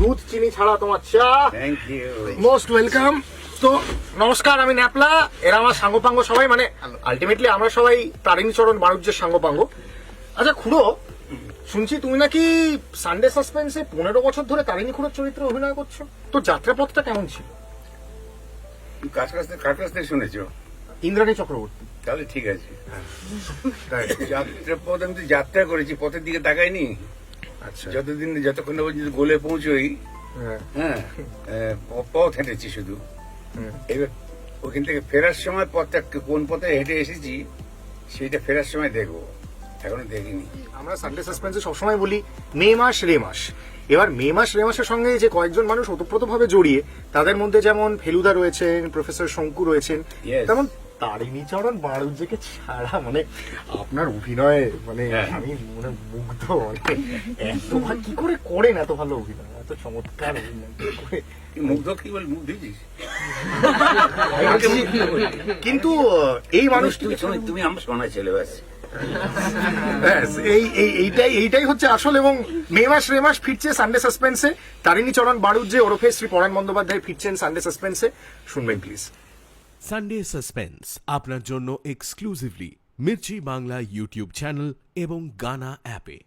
দুধ চিনি ছাড়া তোমার চা। থ্যাংক ইউ মোস্ট ওয়েলকাম তো নমস্কার আমি ন্যাপলা। এরা আমার সাঙ্গপাঙ্গ সবাই মানে আলটিমেটলি আমরা সবাই তারিণী চরণ বাণিজ্যের সাঙ্গপাঙ্গ। আচ্ছা খুড়ো শুনছি তুমি নাকি সানডে সাসপেন্সে পনেরো বছর ধরে তারিণী খুড়োর চরিত্রে অভিনয় করছ। তো যাত্রাপথটা কেমন ছিল? কাজ কাজ কার কাছ থেকে শুনেছো? ইন্দ্রাণী চক্রবর্তী। তাহলে ঠিক আছে। যাত্রা পথ আমি তো যাত্রা করেছি পথের দিকে তাকাইনি। যতদিন যতক্ষণ না পর্যন্ত গোলে পৌঁছই হ্যাঁ। হ্যাঁ পথ হেঁটেছি শুধু। এবার ওখান থেকে ফেরার সময় পথটা কোন পথে হেঁটে এসেছি সেইটা ফেরার সময় দেখব। এখনও দেখিনি। আমরা সানডে সাসপেন্সে সবসময় বলি মে মাস রে মাস। এবার মে মাস রে মাসের সঙ্গে যে কয়েকজন মানুষ ওতপ্রোতভাবে জড়িয়ে তাদের মধ্যে যেমন ফেলুদা রয়েছেন প্রফেসর শঙ্কু রয়েছেন তেমন তারিণী চরণ বাণিজ্যকে ছাড়া মানে আপনার অভিনয়ে মানে হ্যাঁ। আমি মানে মুগ্ধ মানে এত কি করে করেন এত ভালো অভিনয়? এত চমৎকার অভিনয় করে? মুগ্ধ কি বল মুখ কিন্তু এই মানুষ তুমি আমার শোনা ছেলে ব্যাস। ব্যাস, এই এই এইটাই এইটাই হচ্ছে আসল এবং মে মাস রে মাস ফিরছে সানডে সাসপেন্সে তারিণী চরণ বাড়ুজ্জে ওরফে শ্রী পরাণ বন্দ্যোপাধ্যায় ফিরছেন সানডে সাসপেন্সে শুনবেন প্লিজ সানডে সাসপেন্স আপনার জন্য exclusively Mirchi Bangla YouTube channel এবং গানা অ্যাপে